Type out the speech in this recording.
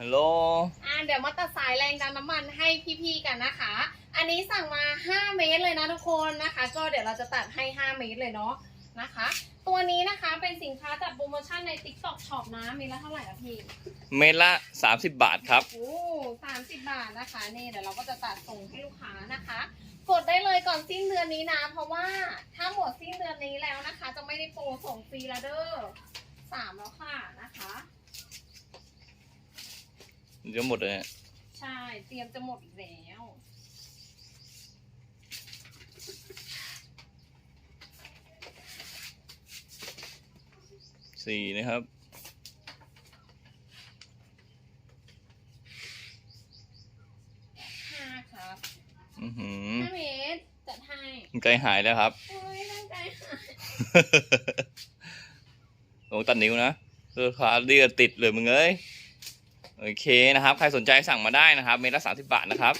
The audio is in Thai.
ฮัลโหล อ่าเดี๋ยวมาตัดสายแรงดันน้ำมันให้พี่ๆกันนะคะ อันนี้สั่งมา 5 เมตรเลยนะทุกคนนะคะ ก็เดี๋ยวเราจะตัดให้ 5 เมตรเลยเนาะนะคะ ตัวนี้นะคะเป็นสินค้าจัดโปรโมชั่นใน TikTok Shop นะเมตรละเท่าไหร่อะพี่ เมตรละ 30 บาทครับ โอ้สามสิบบาทนะคะนี่เดี๋ยวเราก็จะตัดส่งให้ลูกค้านะคะ กดได้เลยก่อนสิ้นเดือนนี้นะ เพราะว่าถ้าหมดสิ้นเดือนนี้แล้วนะคะ จะไม่ได้โปรส่งฟรีแล้วเด้อสามแล้วค่ะนะคะ เดี๋ยวหมดเลยใช่ เตรียมจะหมดอีกแล้วสี่นะครับ ห้าครับอือหือห้าเมตรจัดให้ไกลหายแล้วครับ โอ้ยตั้งใจหายลงตัดนิ้วนะเออขาเลือดติดเลยมึงเอ้ย โอเคนะครับ ใครสนใจสั่งมาได้นะครับ เมตรละ30บาทนะครับ